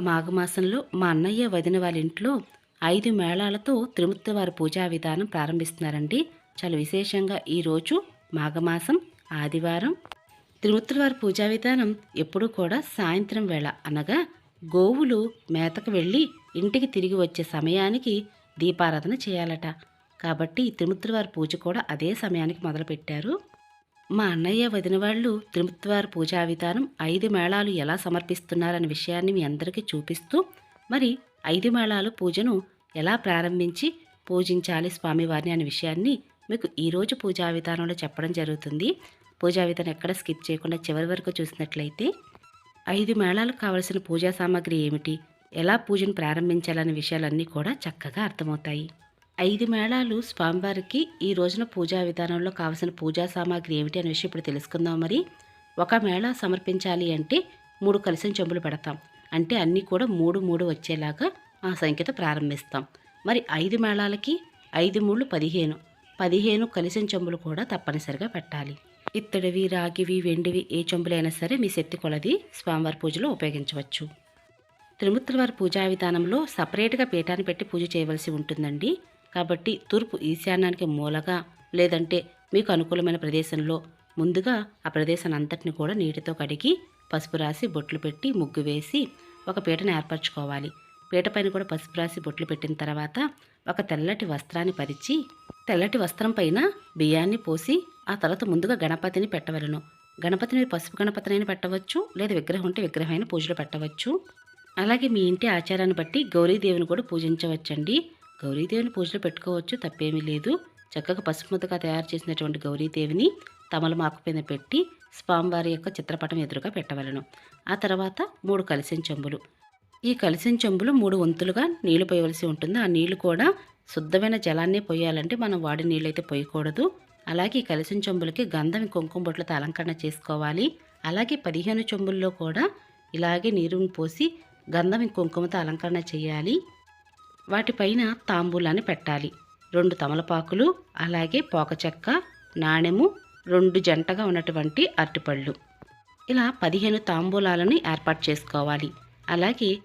మాఘమాసంలో మా అన్నయ్య వదిన వాళ్ళ ఇంట్లో ఐదు మేళాలతో త్రిమూర్తి వారి పూజా విధానం ప్రారంభిస్తున్నారండి. చాలా విశేషంగా ఈరోజు మాఘమాసం ఆదివారం. త్రిమూర్తుల వారి పూజా విధానం ఎప్పుడూ కూడా సాయంత్రం వేళ అనగా గోవులు మేతకు వెళ్ళి ఇంటికి తిరిగి వచ్చే సమయానికి దీపారాధన చేయాలట. కాబట్టి త్రిమూర్తుల వారి పూజ కూడా అదే సమయానికి మొదలుపెట్టారు. మా అన్నయ్య వదిన వాళ్ళు త్రిమూర్తివారి పూజా విధానం ఐదు మేళాలు ఎలా సమర్పిస్తున్నారనే విషయాన్ని మీ అందరికీ చూపిస్తూ మరి ఐదు మేళాలు పూజను ఎలా ప్రారంభించి పూజించాలి స్వామివారిని అనే విషయాన్ని మీకు ఈరోజు పూజా విధానంలో చెప్పడం జరుగుతుంది. పూజా విధానం ఎక్కడ స్కిప్ చేయకుండా చివరి వరకు చూసినట్లయితే ఐదు మేళాలకు కావలసిన పూజా సామాగ్రి ఏమిటి? ఎలా పూజను ప్రారంభించాలనే విషయాలన్నీ కూడా చక్కగా అర్థమవుతాయి. ఐదు మేళాలు స్వామివారికి ఈ రోజున పూజా విధానంలో కావలసిన పూజా సామాగ్రి ఏమిటి అనే విషయం ఇప్పుడు తెలుసుకుందాం మరి. ఒక మేళా సమర్పించాలి అంటే మూడు కలిసిన చెంబులు పెడతాం. అంటే అన్నీ కూడా మూడు మూడు వచ్చేలాగా ఆ సంఖ్యతో ప్రారంభిస్తాం. మరి ఐదు మేళాలకి ఐదు మూడు పదిహేను. పదిహేను కలిసిన చెంబులు కూడా తప్పనిసరిగా పెట్టాలి. ఇత్తడివి రాగివి వెండివి ఏ చెంబులైనా సరే మీ శక్తి కొలది స్వామివారి పూజలో ఉపయోగించవచ్చు. త్రిమూర్తుల వారి పూజా విధానంలో సపరేట్గా పీఠాన్ని పెట్టి పూజ చేయవలసి ఉంటుందండి. కాబట్టి తూర్పు ఈశాన్యానికి మూలగా లేదంటే మీకు అనుకూలమైన ప్రదేశంలో ముందుగా ఆ ప్రదేశాన్ని అంతటిని కూడా నీటితో కడిగి పసుపు రాసి బొట్లు పెట్టి ముగ్గు వేసి ఒక పీటను ఏర్పరచుకోవాలి. పీట పైన కూడా పసుపు రాసి బొట్లు పెట్టిన తర్వాత ఒక తెల్లటి వస్త్రాన్ని పరిచి తెల్లటి వస్త్రం పైన బియ్యాన్ని పోసి ఆ తర్వాత ముందుగా గణపతిని పెట్టవలను. గణపతిని పసుపు గణపతినైనా పెట్టవచ్చు లేదా విగ్రహం ఉంటే విగ్రహమైన పూజలు పెట్టవచ్చు. అలాగే మీ ఇంటి ఆచారాన్ని బట్టి గౌరీదేవిని కూడా పూజించవచ్చండి. గౌరీదేవిని పూజలో పెట్టుకోవచ్చు తప్పేమీ లేదు. చక్కగా పసుపు ముద్దగా తయారు చేసినటువంటి గౌరీదేవిని తమలమాకు పైన పెట్టి స్వామివారి యొక్క చిత్రపటం ఎదురుగా పెట్టవలను. ఆ తర్వాత మూడు కలిసిన చెంబులు. ఈ కలిసిన చెంబులు మూడు వంతులుగా నీళ్ళు పోయవలసి ఉంటుంది. ఆ నీళ్ళు కూడా శుద్ధమైన జలాన్నే పోయాలంటే మనం వాడి నీళ్ళు అయితే పోయకూడదు. అలాగే ఈ కలిసిన చెంబులకి గంధం కుంకుమ బొట్లతో అలంకరణ చేసుకోవాలి. అలాగే పదిహేను చెంబుల్లో కూడా ఇలాగే నీరుని పోసి గంధం కుంకుమతో అలంకరణ చేయాలి. వాటిపైన తాంబూలాన్ని పెట్టాలి. రెండు తమలపాకులు అలాగే పోకచెక్క నాణెము రెండు జంటగా ఉన్నటువంటి అరటిపళ్ళు. ఇలా పదిహేను తాంబూలాలను ఏర్పాటు చేసుకోవాలి. అలాగే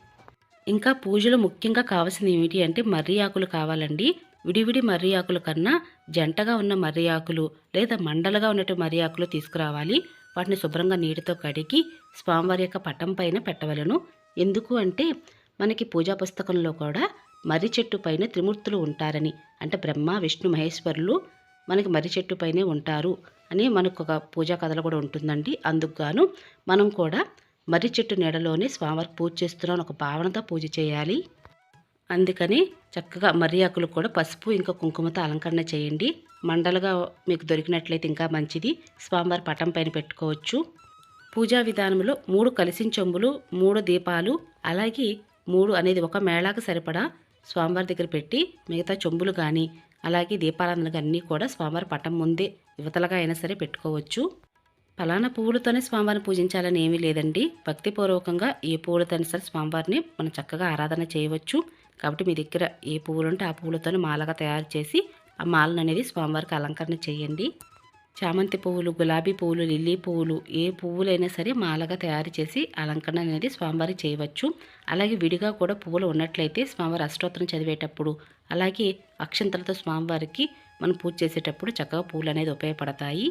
ఇంకా పూజలో ముఖ్యంగా కావాల్సింది ఏమిటి అంటే మర్రి ఆకులు కావాలండి. విడివిడి మర్రి ఆకుల కన్నా జంటగా ఉన్న మర్రి ఆకులు లేదా మండలుగా ఉన్నటువంటి మర్రి ఆకులు తీసుకురావాలి. వాటిని శుభ్రంగా నీటితో కడిగి స్వామివారి యొక్క పటం పైన పెట్టవలను. ఎందుకు అంటే మనకి పూజా పుస్తకంలో కూడా మర్రి చెట్టు పైన త్రిమూర్తులు ఉంటారని. అంటే బ్రహ్మ విష్ణు మహేశ్వరులు మనకి మర్రి చెట్టు పైనే ఉంటారు అని మనకు ఒక పూజా కథలు కూడా ఉంటుందండి. అందుకుగాను మనం కూడా మర్రి చెట్టు నీడలోనే స్వామివారికి పూజ చేస్తున్నాం ఒక భావనతో పూజ చేయాలి. అందుకని చక్కగా మర్రి ఆకులు కూడా పసుపు ఇంకా కుంకుమతో అలంకరణ చేయండి. మండలుగా మీకు దొరికినట్లయితే ఇంకా మంచిది. స్వామివారి పటం పైన పెట్టుకోవచ్చు. పూజా విధానంలో మూడు కలిసిన చెంబులు మూడు దీపాలు అలాగే మూడు అనేది ఒక మేళాకు సరిపడా స్వామివారి దగ్గర పెట్టి మిగతా చెంబులు కానీ అలాగే దీపారాధనలు అన్నీ కూడా స్వామివారి పటం ముందే యువతలుగా అయినా సరే పెట్టుకోవచ్చు. ఫలానా పువ్వులతోనే స్వామివారిని పూజించాలని ఏమీ లేదండి. భక్తిపూర్వకంగా ఏ పువ్వులతోనే సరే స్వామివారిని మనం చక్కగా ఆరాధన చేయవచ్చు. కాబట్టి మీ దగ్గర ఏ పువ్వులు ఉంటే ఆ పువ్వులతోనే మాలగా తయారు చేసి ఆ మాలను అనేది స్వామివారికి అలంకరణ చేయండి. చామంతి పువ్వులు గులాబీ పువ్వులు లిల్లీ పువ్వులు ఏ పువ్వులైనా సరే మాలగా తయారు చేసి అలంకరణ అనేది స్వామివారి చేయవచ్చు. అలాగే విడిగా కూడా పువ్వులు ఉన్నట్లయితే స్వామివారి అష్టోత్తరం చదివేటప్పుడు అలాగే అక్షంతలతో స్వామివారికి మనం పూజ చేసేటప్పుడు చక్కగా పువ్వులు అనేది ఉపయోగపడతాయి.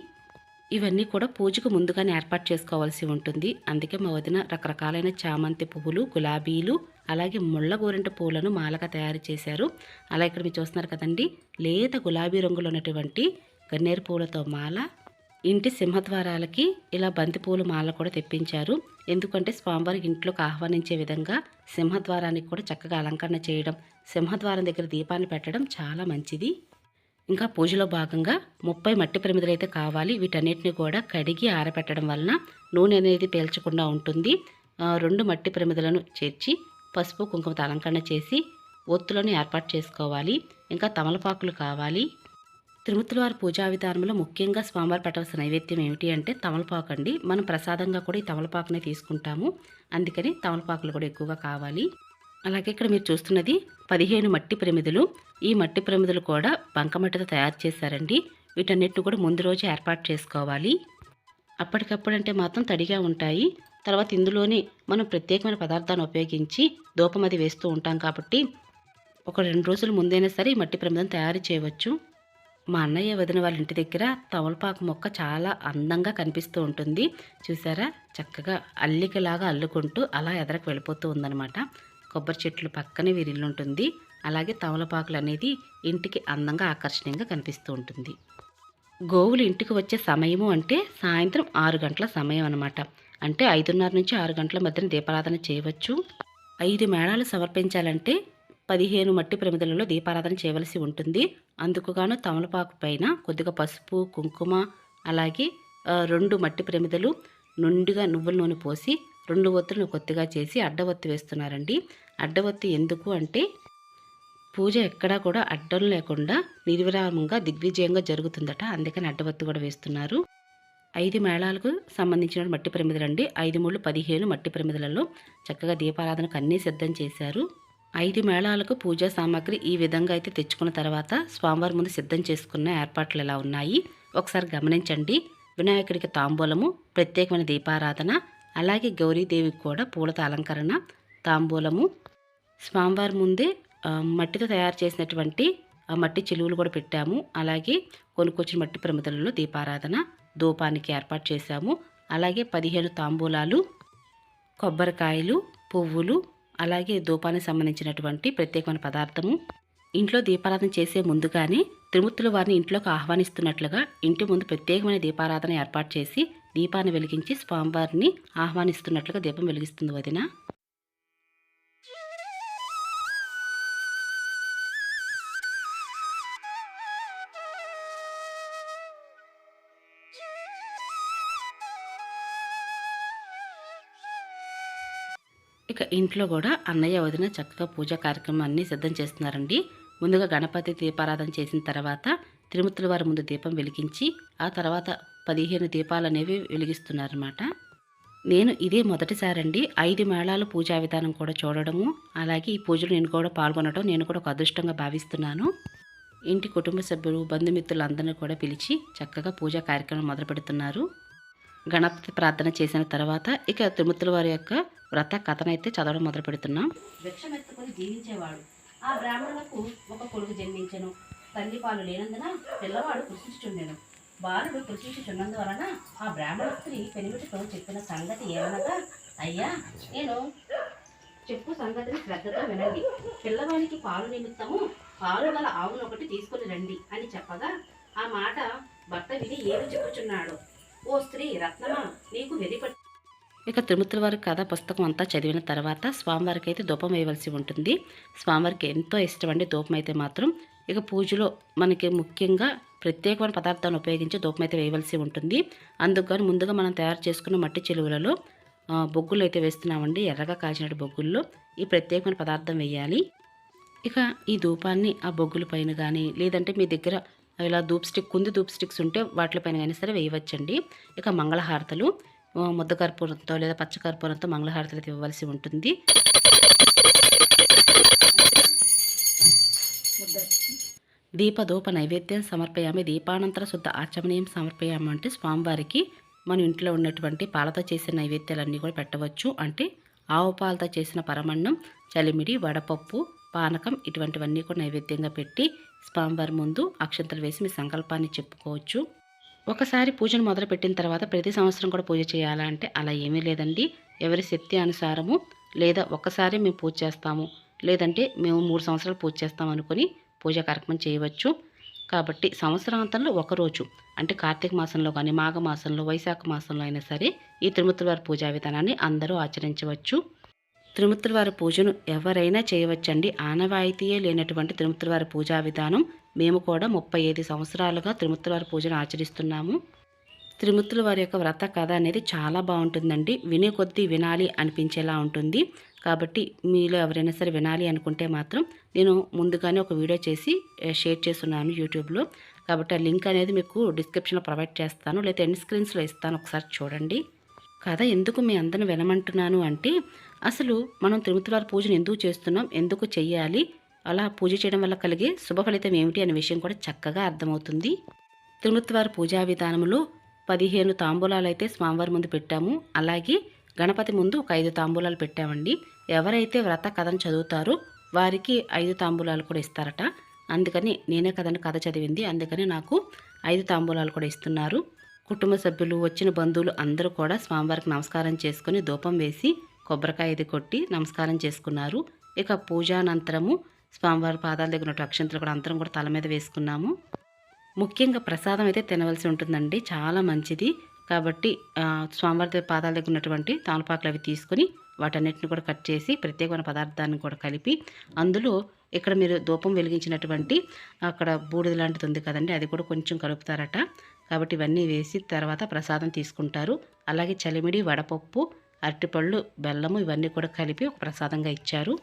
ఇవన్నీ కూడా పూజకు ముందుగానే ఏర్పాటు చేసుకోవాల్సి ఉంటుంది. అందుకే మా వదిన రకరకాలైన చామంతి పువ్వులు గులాబీలు అలాగే ముళ్ళ గోరింట పువ్వులను మాలగా తయారు చేశారు. అలా ఇక్కడ మీరు చూస్తున్నారు కదండి. లేత గులాబీ రంగులో ఉన్నటువంటి గన్నేరు పూలతో మాల ఇంటి సింహద్వారాలకి ఇలా బంతిపూలు మాల కూడా తెప్పించారు. ఎందుకంటే స్వామివారికి ఇంట్లోకి ఆహ్వానించే విధంగా సింహద్వారానికి కూడా చక్కగా అలంకరణ చేయడం సింహద్వారం దగ్గర దీపాన్ని పెట్టడం చాలా మంచిది. ఇంకా పూజలో భాగంగా ముప్పై మట్టి ప్రమిదలు అయితే కావాలి. వీటన్నిటిని కూడా కడిగి ఆరబెట్టడం వలన నూనె అనేది పీల్చకుండా ఉంటుంది. రెండు మట్టి ప్రమిదలను చేర్చి పసుపు కుంకుమతో అలంకరణ చేసి ఒత్తులను ఏర్పాటు చేసుకోవాలి. ఇంకా తమలపాకులు కావాలి. తిరుమతుల వారి పూజా విధానంలో ముఖ్యంగా స్వామివారు పెట్టవలసిన నైవేద్యం ఏమిటి అంటే తమలపాకు అండి. మనం ప్రసాదంగా కూడా ఈ తమలపాకునే తీసుకుంటాము. అందుకని తమలపాకులు కూడా ఎక్కువగా కావాలి. అలాగే ఇక్కడ మీరు చూస్తున్నది పదిహేను మట్టి ప్రమిదలు. ఈ మట్టి ప్రమిదలు కూడా బంకమట్టితో తయారు చేశారండి. వీటన్నిటిని కూడా ముందు రోజు ఏర్పాటు చేసుకోవాలి. అప్పటికప్పుడు అంటే మాత్రం తడిగా ఉంటాయి. తర్వాత ఇందులోనే మనం ప్రత్యేకమైన పదార్థాన్ని ఉపయోగించి దూపం అది వేస్తూ ఉంటాం కాబట్టి ఒక రెండు రోజుల ముందైనా సరే ఈ మట్టి ప్రమిదం తయారు చేయవచ్చు. మా అన్నయ్య వదిన వాళ్ళ ఇంటి దగ్గర తమలపాకు మొక్క చాలా అందంగా కనిపిస్తూ ఉంటుంది. చూసారా? చక్కగా అల్లికలాగా అల్లుకుంటూ అలా ఎదరకు వెళ్ళిపోతూ ఉందనమాట కొబ్బరి చెట్లు పక్కనే వీరి ఇల్లు ఉంటుంది అలాగే తమలపాకులు అనేది ఇంటికి అందంగా ఆకర్షణీయంగా కనిపిస్తూ ఉంటుంది. గోవులు ఇంటికి వచ్చే సమయము అంటే సాయంత్రం ఆరు గంటల సమయం అనమాట అంటే ఐదున్నర నుంచి ఆరు గంటల మధ్యన దీపారాధన చేయవచ్చు. ఐదు మేళాలు సమర్పించాలంటే పదిహేను మట్టి ప్రమిదలలో దీపారాధన చేయవలసి ఉంటుంది. అందుకుగాను తమలపాకు పైన కొద్దిగా పసుపు కుంకుమ అలాగే రెండు మట్టి ప్రమిదలు నుండిగా నువ్వుల నూనె పోసి రెండు ఒత్తులను కొద్దిగా చేసి అడ్డవత్తి వేస్తున్నారండి. అడ్డవత్తి ఎందుకు అంటే పూజ ఎక్కడా కూడా అడ్డం లేకుండా నిర్విరామంగా దిగ్విజయంగా జరుగుతుందట. అందుకని అడ్డవత్తి కూడా వేస్తున్నారు. ఐదు మేళాలకు సంబంధించిన మట్టి ప్రమిదలండి. ఐదు మూడు పదిహేను మట్టి ప్రమిదలలో చక్కగా దీపారాధనకు అన్నీ సిద్ధం చేశారు. ఐదు మేళాలకు పూజా సామాగ్రి ఈ విధంగా అయితే తెచ్చుకున్న తర్వాత స్వామివారి ముందు సిద్ధం చేసుకున్న ఏర్పాట్లు ఎలా ఉన్నాయి? ఒకసారి గమనించండి. వినాయకుడికి తాంబూలము ప్రత్యేకమైన దీపారాధన అలాగే గౌరీదేవికి కూడా పూలతో అలంకరణ తాంబూలము. స్వామివారి ముందే మట్టితో తయారు చేసినటువంటి మట్టి చిలువలు కూడా పెట్టాము. అలాగే కొనుక్కొచ్చిన మట్టి ప్రమిదలలో దీపారాధన ధూపానికి ఏర్పాటు చేశాము. అలాగే పదిహేను తాంబూలాలు కొబ్బరికాయలు పువ్వులు అలాగే ధూపానికి సంబంధించినటువంటి ప్రత్యేకమైన పదార్థము. ఇంట్లో దీపారాధన చేసే ముందుగానే త్రిమూర్తులు వారిని ఇంట్లోకి ఆహ్వానిస్తున్నట్లుగా ఇంటి ముందు ప్రత్యేకమైన దీపారాధన ఏర్పాటు చేసి దీపాన్ని వెలిగించి స్వామివారిని ఆహ్వానిస్తున్నట్లుగా దీపం వెలిగిస్తుంది వదిన. ఇక ఇంట్లో కూడా అన్నయ్య వదిన చక్కగా పూజా కార్యక్రమాన్ని సిద్ధం చేస్తున్నారండి. ముందుగా గణపతి దీపారాధన చేసిన తర్వాత తిరుమతుల వారి ముందు దీపం వెలిగించి ఆ తర్వాత పదిహేను దీపాలు అనేవి వెలిగిస్తున్నారన్నమాట. నేను ఇదే మొదటిసారండి. ఐదు మేళాలు పూజా విధానం కూడా చూడడము అలాగే ఈ పూజలు నేను కూడా పాల్గొనడం నేను కూడా ఒక అదృష్టంగా భావిస్తున్నాను. ఇంటి కుటుంబ సభ్యులు బంధుమిత్రులందరినీ కూడా పిలిచి చక్కగా పూజా కార్యక్రమం మొదలు పెడుతున్నారు గణపతి ప్రార్థన చేసిన తర్వాత ఇక తిరుమతుల వారి యొక్క వ్రత కథనైతే చదవడం మొదలు పెడుతున్నాం. భిక్షమెత్తుకొని జీవించేవాడు. ఆ బ్రాహ్మణులకు ఒక కొడుకు జన్మించను. తల్లి పాలు లేనందున పిల్లవాడు కృషించుచుండెను. బాలుడు కృషించుచున్నందువలన ఆ బ్రాహ్మణ స్త్రీ పెనిమిటితో చెప్పిన సంగతి ఏమనగా అయ్యా నేను చెప్పు సంగతిని శ్రద్ధతో వినండి. పిల్లవాడికి పాలు నిమిత్తము పాలు గల ఆవును ఒకటి తీసుకుని రండి అని చెప్పగా ఆ మాట భర్త విని ఏమి చెప్పుచున్నాడు? ఓ స్త్రీ రత్నమా నీకు వెలిపట్టు ఇక తిరుమతుల వారి కథ పుస్తకం అంతా చదివిన తర్వాత స్వామివారికి అయితే ధూపం వేయవలసి ఉంటుంది. స్వామివారికి ఎంతో ఇష్టం అండి ధూపం అయితే మాత్రం. ఇక పూజలో మనకి ముఖ్యంగా ప్రత్యేకమైన పదార్థాలను ఉపయోగించి ధూపం అయితే వేయవలసి ఉంటుంది. అందుకు ముందుగా మనం తయారు చేసుకున్న మట్టి చెలువలలో బొగ్గులు అయితే వేస్తున్నామండి. ఎర్రగా కాల్చినట్టు బొగ్గుల్లో ఈ ప్రత్యేకమైన పదార్థం వేయాలి. ఇక ఈ ధూపాన్ని ఆ బొగ్గుల పైన కానీ లేదంటే మీ దగ్గర ఇలా ధూప్ స్టిక్ కుంది ధూప్ స్టిక్స్ ఉంటే వాటిపైన కానీ సరే వేయవచ్చండి. ఇక మంగళహారతలు ముద్ద కర్పూరంతో లేదా పచ్చ కర్పూరంతో అయితే ఇవ్వవలసి ఉంటుంది. దీపధూప నైవేద్యం సమర్పయామి. దీపానంతర శుద్ధ ఆచమనీయం సమర్పయామి అంటే స్వామివారికి మన ఇంట్లో ఉన్నటువంటి పాలతో చేసిన నైవేద్యాలన్నీ కూడా పెట్టవచ్చు. అంటే ఆవు పాలతో చేసిన పరమన్నం చలిమిడి వడపప్పు పానకం ఇటువంటివన్నీ కూడా నైవేద్యంగా పెట్టి స్వామివారి ముందు అక్షంతలు వేసి మీ సంకల్పాన్ని చెప్పుకోవచ్చు. ఒకసారి పూజను మొదలుపెట్టిన తర్వాత ప్రతి సంవత్సరం కూడా పూజ చేయాలంటే అలా ఏమీ లేదండి. ఎవరి శక్తి అనుసారము లేదా ఒక్కసారి మేము పూజ చేస్తాము లేదంటే మేము మూడు సంవత్సరాలు పూజ చేస్తాం అనుకుని పూజా కార్యక్రమం చేయవచ్చు. కాబట్టి సంవత్సరాంతంలో ఒకరోజు అంటే కార్తీక మాసంలో కానీ మాఘ మాసంలో వైశాఖ మాసంలో అయినా సరే ఈ తిరుమతుల వారి పూజా విధానాన్ని అందరూ ఆచరించవచ్చు. తిరుమతుల వారి పూజను ఎవరైనా చేయవచ్చండి. ఆనవాయితీయే లేనటువంటి తిరుమతుల వారి పూజా విధానం మేము కూడా ముప్పై ఐదు సంవత్సరాలుగా తిరుమతుల వారి పూజను ఆచరిస్తున్నాము. త్రిమూర్తుల వారి యొక్క వ్రత కథ అనేది చాలా బాగుంటుందండి. వినే కొద్దీ వినాలి అనిపించేలా ఉంటుంది. కాబట్టి మీలో ఎవరైనా సరే వినాలి అనుకుంటే మాత్రం నేను ముందుగానే ఒక వీడియో చేసి షేర్ చేస్తున్నాను యూట్యూబ్లో. కాబట్టి ఆ లింక్ అనేది మీకు డిస్క్రిప్షన్లో ప్రొవైడ్ చేస్తాను. లేదా ఎండ్ స్క్రీన్స్లో ఇస్తాను. ఒకసారి చూడండి. కథ ఎందుకు మీ అందరిని వినమంటున్నాను అంటే అసలు మనం తిరుమతి వారి పూజను ఎందుకు చేస్తున్నాం? ఎందుకు చెయ్యాలి? అలా పూజ చేయడం వల్ల కలిగే శుభ ఫలితం ఏమిటి అనే విషయం కూడా చక్కగా అర్థమవుతుంది. తిరుమతివారి పూజా విధానంలో పదిహేను తాంబూలాలు అయితే స్వామివారి ముందు పెట్టాము. అలాగే గణపతి ముందు ఒక ఐదు తాంబూలాలు పెట్టామండి. ఎవరైతే వ్రత కథను చదువుతారో వారికి ఐదు తాంబూలాలు కూడా ఇస్తారట. అందుకని నేనే కథను కథ చదివింది. అందుకని నాకు ఐదు తాంబూలాలు కూడా ఇస్తున్నారు. కుటుంబ సభ్యులు వచ్చిన బంధువులు అందరూ కూడా స్వామివారికి నమస్కారం చేసుకుని ధూపం వేసి కొబ్బరికాయ ఇది కొట్టి నమస్కారం చేసుకున్నారు. ఇక పూజానంతరము స్వామివారి పాదాల దగ్గర ఉన్న అక్షంతలు కూడా అందరం కూడా తల మీద వేసుకున్నాము. ముఖ్యంగా ప్రసాదం అయితే తినవలసి ఉంటుందండి. చాలా మంచిది. కాబట్టి స్వామివారి పాదాల దగ్గర ఉన్నటువంటి తామలపాకులు అవి తీసుకొని వాటన్నిటిని కూడా కట్ చేసి ప్రత్యేకమైన పదార్థాన్ని కూడా కలిపి అందులో ఇక్కడ మీరు ధూపం వెలిగించినటువంటి అక్కడ బూడిద లాంటిది ఉంది కదండి అది కూడా కొంచెం కలుపుతారట. కాబట్టి ఇవన్నీ వేసి తర్వాత ప్రసాదం తీసుకుంటారు. అలాగే చలిమిడి వడపప్పు అరటిపళ్ళు బెల్లము ఇవన్నీ కూడా కలిపి ఒక ప్రసాదంగా ఇచ్చారు.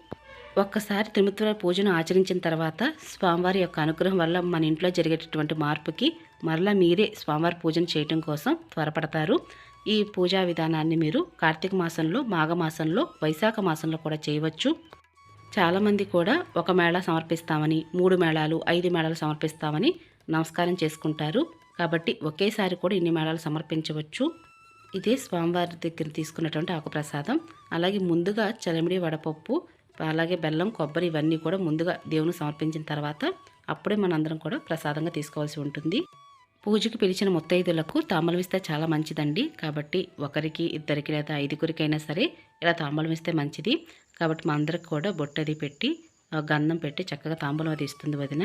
ఒక్కసారి త్రిమిత్వర పూజను ఆచరించిన తర్వాత స్వామివారి యొక్క అనుగ్రహం వల్ల మన ఇంట్లో జరిగేటటువంటి మార్పుకి మరలా మీరే స్వామివారి పూజను చేయటం కోసం త్వరపడతారు. ఈ పూజా విధానాన్ని మీరు కార్తీక మాసంలో మాఘమాసంలో వైశాఖ మాసంలో కూడా చేయవచ్చు. చాలామంది కూడా ఒక మేళా సమర్పిస్తామని మూడు మేళాలు ఐదు మేళాలు సమర్పిస్తామని నమస్కారం చేసుకుంటారు. కాబట్టి ఒకేసారి కూడా ఇన్ని మేళాలు సమర్పించవచ్చు. ఇదే స్వామివారి దగ్గర తీసుకున్నటువంటి ఆకు ప్రసాదం అలాగే ముందుగా చలిమిడి వడపప్పు అలాగే బెల్లం కొబ్బరి ఇవన్నీ కూడా ముందుగా దేవుని సమర్పించిన తర్వాత అప్పుడే మనందరం కూడా ప్రసాదంగా తీసుకోవాల్సి ఉంటుంది. పూజకి పిలిచిన ముత్తైదులకు తాంబూలం ఇస్తే చాలా మంచిదండి. కాబట్టి ఒకరికి ఇద్దరికి లేదా ఐదుగురికైనా సరే ఇలా తాంబూలం ఇస్తే మంచిది. కాబట్టి మా అందరికి కూడా బొట్టది పెట్టి గంధం పెట్టి చక్కగా తాంబూలం అది ఇస్తుంది వదిన.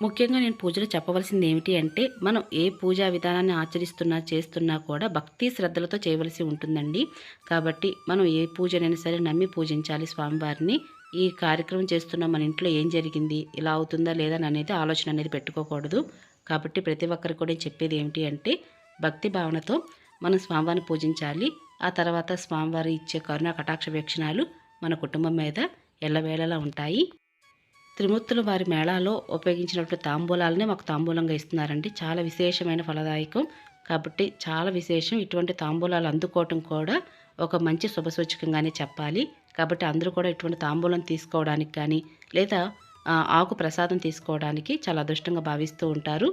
ముఖ్యంగా నేను పూజలో చెప్పవలసింది ఏమిటి అంటే మనం ఏ పూజా విధానాన్ని ఆచరిస్తున్నా చేస్తున్నా కూడా భక్తి శ్రద్ధలతో చేయవలసి ఉంటుందండి. కాబట్టి మనం ఏ పూజనైనా సరే నమ్మి పూజించాలి స్వామివారిని. ఈ కార్యక్రమం చేస్తున్న మన ఇంట్లో ఏం జరిగింది ఇలా అవుతుందా లేదా అని అనేది ఆలోచన అనేది పెట్టుకోకూడదు. కాబట్టి ప్రతి ఒక్కరికి కూడా చెప్పేది ఏమిటి అంటే భక్తి భావనతో మనం స్వామివారిని పూజించాలి. ఆ తర్వాత స్వామివారి ఇచ్చే కరుణ కటాక్ష వీక్షణాలు మన కుటుంబం మీద ఎల్లవేళలా ఉంటాయి. త్రిమూర్తుల వారి మేళాలో ఉపయోగించినటువంటి తాంబూలాలనే మాకు తాంబూలంగా ఇస్తున్నారండి. చాలా విశేషమైన ఫలదాయకం. కాబట్టి చాలా విశేషం. ఇటువంటి తాంబూలాలు అందుకోవటం కూడా ఒక మంచి శుభసూచకంగానే చెప్పాలి. కాబట్టి అందరూ కూడా ఇటువంటి తాంబూలం తీసుకోవడానికి కానీ లేదా ఆకు ప్రసాదం తీసుకోవడానికి చాలా అదృష్టంగా భావిస్తూ ఉంటారు.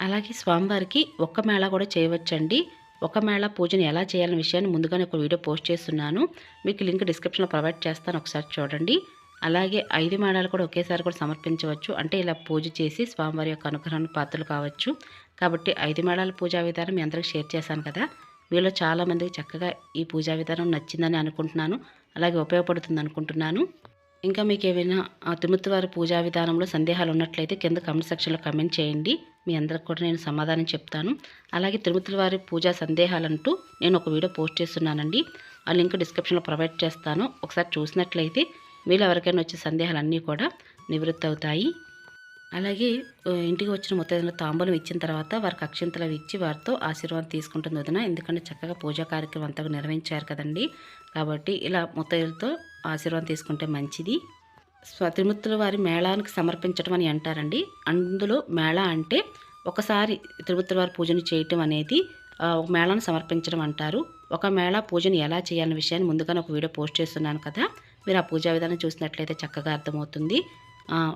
అలాగే స్వామివారికి ఒక్క మేళ కూడా చేయవచ్చండి. ఒక మేళ పూజను ఎలా చేయాలనే విషయాన్ని ముందుగానే ఒక వీడియో పోస్ట్ చేస్తున్నాను. మీకు లింక్ డిస్క్రిప్షన్లో ప్రొవైడ్ చేస్తాను. ఒకసారి చూడండి. అలాగే ఐదు మేడాలు కూడా ఒకేసారి కూడా సమర్పించవచ్చు. అంటే ఇలా పూజ చేసి స్వామివారి యొక్క అనుగ్రహానికి పాత్రలు కావచ్చు. కాబట్టి ఐదు మేడాల పూజా విధానం మీ అందరికి షేర్ చేశాను కదా. మీలో చాలామందికి చక్కగా ఈ పూజా విధానం నచ్చిందని అనుకుంటున్నాను. అలాగే ఉపయోగపడుతుంది అనుకుంటున్నాను. ఇంకా మీకు ఏమైనా తిమ్మతివారి పూజా విధానంలో సందేహాలు ఉన్నట్లయితే కింద కమెంట్ సెక్షన్లో కమెంట్ చేయండి. మీ అందరికి కూడా నేను సమాధానం చెప్తాను. అలాగే తిరుమతుల వారి పూజా సందేహాలంటూ నేను ఒక వీడియో పోస్ట్ చేస్తున్నానండి. ఆ లింక్ డిస్క్రిప్షన్లో ప్రొవైడ్ చేస్తాను. ఒకసారి చూసినట్లయితే మీలో ఎవరికైనా వచ్చే సందేహాలన్నీ కూడా నివృత్తి అవుతాయి అలాగే ఇంటికి వచ్చిన ముత్తైదుల తాంబూలం ఇచ్చిన తర్వాత వారికి అక్షింతలు ఇచ్చి వారితో ఆశీర్వాదం తీసుకుంటుంది వదిన ఎందుకంటే చక్కగా పూజా కార్యక్రమం అంతా నిర్వహించారు కదండి. కాబట్టి ఇలా ముత్తైదులతో ఆశీర్వాదం తీసుకుంటే మంచిది. త్రిమూర్తుల వారి మేళానికి సమర్పించడం అని అంటారండి. అందులో మేళా అంటే ఒకసారి తిరుమతుల వారి పూజను చేయటం అనేది ఒక మేళాను సమర్పించడం అంటారు. ఒక మేళా పూజను ఎలా చేయాలనే విషయాన్ని ముందుగానే ఒక వీడియో పోస్ట్ చేస్తున్నాను కదా. మీరు ఆ పూజా విధానం చూసినట్లయితే చక్కగా అర్థమవుతుంది.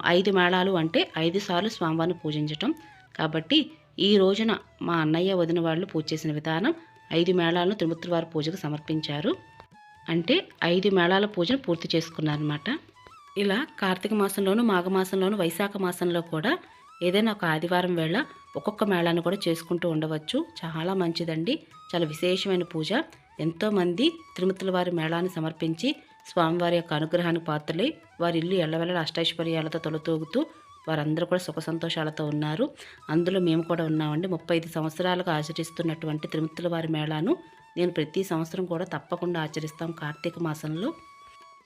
ఐదు మేళాలు అంటే ఐదు సార్లు స్వామివారిని పూజించటం. కాబట్టి ఈ రోజున మా అన్నయ్య వదిన వాళ్ళు పూజ చేసిన విధానం ఐదు మేళాలను తిరుమతుల పూజకు సమర్పించారు. అంటే ఐదు మేళాల పూజను పూర్తి చేసుకున్నారనమాట ఇలా కార్తీక మాసంలోను మాఘమాసంలోను వైశాఖ మాసంలో కూడా ఏదైనా ఒక ఆదివారం వేళ ఒక్కొక్క మేళాన్ని కూడా చేసుకుంటూ ఉండవచ్చు. చాలా మంచిదండి. చాలా విశేషమైన పూజ. ఎంతోమంది తిరుమతుల వారి మేళాన్ని సమర్పించి స్వామివారి యొక్క అనుగ్రహానికి పాత్రలై వారి ఇల్లు ఎల్లవెల్ల అష్టైశ్వర్యాలతో తొలతూగుతూ వారందరూ కూడా సుఖ సంతోషాలతో ఉన్నారు. అందులో మేము కూడా ఉన్నామండి. ముప్పై ఐదు సంవత్సరాలుగా ఆచరిస్తున్నటువంటి తిరుమతుల వారి మేళాను నేను ప్రతి సంవత్సరం కూడా తప్పకుండా ఆచరిస్తాం కార్తీక మాసంలో.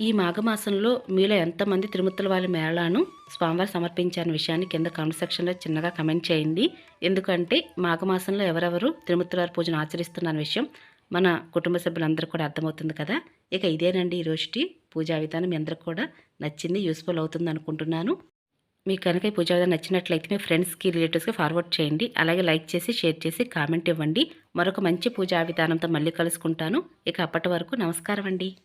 ఈ మాఘమాసంలో మీలో ఎంతమంది తిరుమతుల వారి మేళాను స్వామివారి సమర్పించారనే విషయాన్ని కింద కామెంట్ సెక్షన్లో చిన్నగా కమెంట్ చేయండి. ఎందుకంటే మాఘమాసంలో ఎవరెవరు తిరుమతుల వారి పూజను ఆచరిస్తున్న విషయం మన కుటుంబ సభ్యులందరూ కూడా అర్థమవుతుంది కదా? ఇక ఇదేనండి ఈ రోజుటి పూజా విధానం. మీ అందరికి కూడా నచ్చింది యూస్ఫుల్ అవుతుంది అనుకుంటున్నాను. మీకు కనుక ఈ పూజా విధానం నచ్చినట్లయితే మీ ఫ్రెండ్స్కి రిలేటివ్స్కి ఫార్వర్డ్ చేయండి. అలాగే లైక్ చేసి షేర్ చేసి కామెంట్ ఇవ్వండి. మరొక మంచి పూజా విధానంతో మళ్ళీ కలుసుకుంటాను. ఇక అప్పటి వరకు నమస్కారం అండి